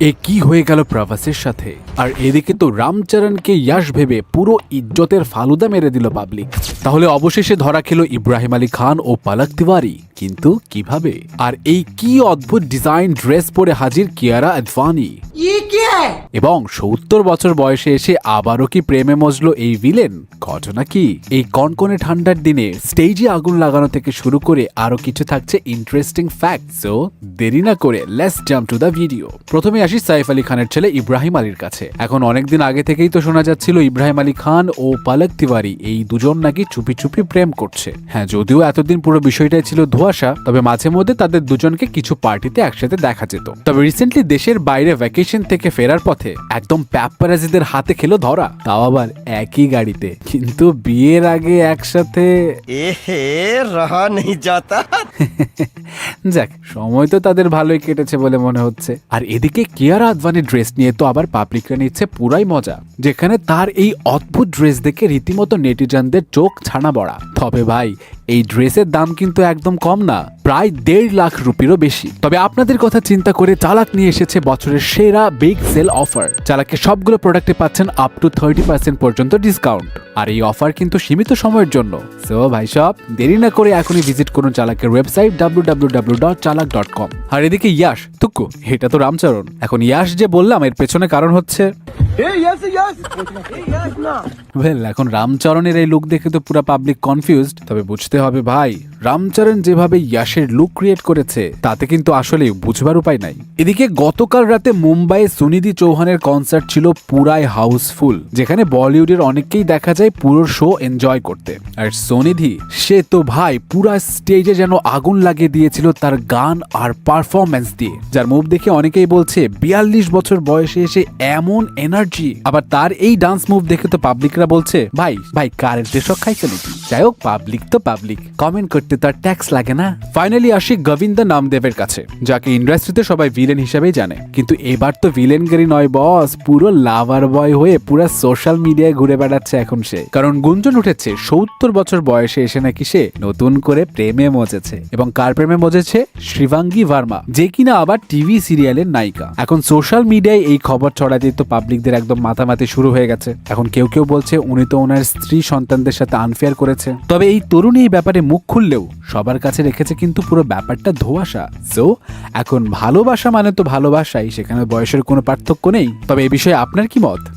এ কি হয়ে গেল প্রভাসের সাথে? আর এদিকে তো রামচরণকে ইয়াস ভেবে পুরো ইজ্জতের ফালুদা মেরে দিল পাবলিক। তাহলে অবশেষে ধরা খেল ইব্রাহিম আলী খান ও পালক তিওয়ারি। কিন্তু কীভাবে? আর এই কি অদ্ভুত ডিজাইন ড্রেস পরে হাজির কিয়ারা আদভানি? এবং সত্তর বছর বয়সে এসে আবারও কি প্রেমে মজলো এই ভিলেন ঘটনা কি? এই কনকনে ঠান্ডার দিনে স্টেজে আগুন লাগানো থেকে শুরু করে আরও কিছু থাকছে ইন্টারেস্টিং ফ্যাক্ট সো দেরি না করে let's jump to the video প্রথমে আসি সাইফ আলী খানের ছেলে ইব্রাহিম আলীর কাছে। এখন অনেকদিন আগে থেকেই তো শোনা যাচ্ছিল ইব্রাহিম আলী খান ও পালক তিওয়ারি। এই দুজন নাকি চুপি চুপি প্রেম করছে। হ্যাঁ যদিও এতদিন পুরো বিষয়টাই ছিল ধোয়াশা তবে মাঝে মধ্যে তাদের দুজনকে কিছু পার্টিতে একসাথে দেখা যেত। তবে রিসেন্টলি দেশের বাইরে ভ্যাকেশন থেকে ফেরার পথে একদম প্যাপারাজিদের হাতে খেলো ধরা। তাও আবার একই গাড়িতে। কিন্তু বিয়ের আগে একসাথে এহে রহা নেই যাতা যাক, সময় তো তাদের ভালোই কেটেছে বলে মনে হচ্ছে। আর এদিকে কেয়ার আদভানির ড্রেস নিয়ে তো আবার পাবলিকরা নিচ্ছে পুরাই মজা, যেখানে তার এই অদ্ভুত ড্রেস দেখে রীতিমতো নেটিজানদের চোখ ছানা বড়া। তবে ভাই, এই ড্রেসের দাম কিন্তু একদম কম না। প্রায় দেড় লাখ রুপিরও বেশি। তবে আপনাদের কথা চিন্তা করে চালাক নিয়ে এসেছে বছরের সেরা বিগ সেল অফার চালাকে সবগুলো প্রোডাক্টে পাচ্ছেন আপ টু থার্টি পার্সেন্ট পর্যন্ত ডিসকাউন্ট আর এই অফার কিন্তু সীমিত সময়ের জন্য। সো ভাই সব দেরি না করে এখনই ভিজিট করুন চালাকের website W W W dot Chalak dot com আর এদিকে ইয়াশ তুক্কু এটা তো রামচরণ। এখন ইয়াশ যে বললাম এর পেছনে কারণ হচ্ছে ওয়েল এখন রামচরণের এই লুক দেখে তো পুরো পাবলিক কনফিউজড তবে বুঝতে হবে ভাই রামচরণ যেভাবে ইয়াশের লুক ক্রিয়েট করেছে, তাতে কিন্তু আসলে বুঝবার উপায় নাই। এদিকে গতকাল রাতে মুম্বাইয়ে সুনিধি চৌহানের কনসার্ট ছিল পুরাই হাউসফুল যেখানে বলিউডের অনেককেই দেখা যায় পুরো শো এনজয় করতে। আর সোনিধি, সে তো ভাই পুরা স্টেজে যেন আগুন লাগিয়ে দিয়েছিল তার গান আর পারফরম্যান্স দিয়ে। যার মুভ দেখে অনেকেই বলছে, বিয়াল্লিশ বছর বয়সে এসে এমন এনার্জি আবার তার এই ডান্স মুভ দেখে তো পাবলিকরা বলছে, ভাই ভাই, কারেন্টের শখ খাইছে নাকি? যাই হোক পাবলিক তো পাবলিক কমেন্ট করতে তো আর ট্যাক্স লাগে না? ফাইনালি আসি গোবিন্দ নামদেবের কাছে, যাকে ইন্ডাস্ট্রিতে সবাই ভিলেন হিসেবেই জানে। কিন্তু এবার তো ভিলেনগিরি নয় বস পুরো লাভার বয় হয়ে পুরো সোশ্যাল মিডিয়ায় ঘুরে বেড়াচ্ছে এখন সে। কারণ গুঞ্জন উঠেছে, সত্তর বছর বয়সে এসে নাকি সে নতুন করে প্রেমে মজেছে। এবং কার প্রেমে মজেছে? শিবাঙ্গী ভার্মা, যে কিনা আবার টিভি সিরিয়ালের নায়িকা। এখন সোশ্যাল মিডিয়ায় এই খবর ছড়াতে তো পাবলিকদের একদম মাথামাতি শুরু হয়ে গেছে। এখন কেউ কেউ বলছে, উনি তো ওনার স্ত্রী সন্তানদের সাথে আনফেয়ার করেছে। তবে এই তরুণী এই ব্যাপারে মুখ খুললেও সবার কাছে রেখেছে কিন্তু পুরো ব্যাপারটা ধোয়াশা। সো এখন ভালোবাসা মানে তো ভালোবাসাই, সেখানে বয়সের কোনো পার্থক্য নেই। তবে এ বিষয়ে আপনার কি মত?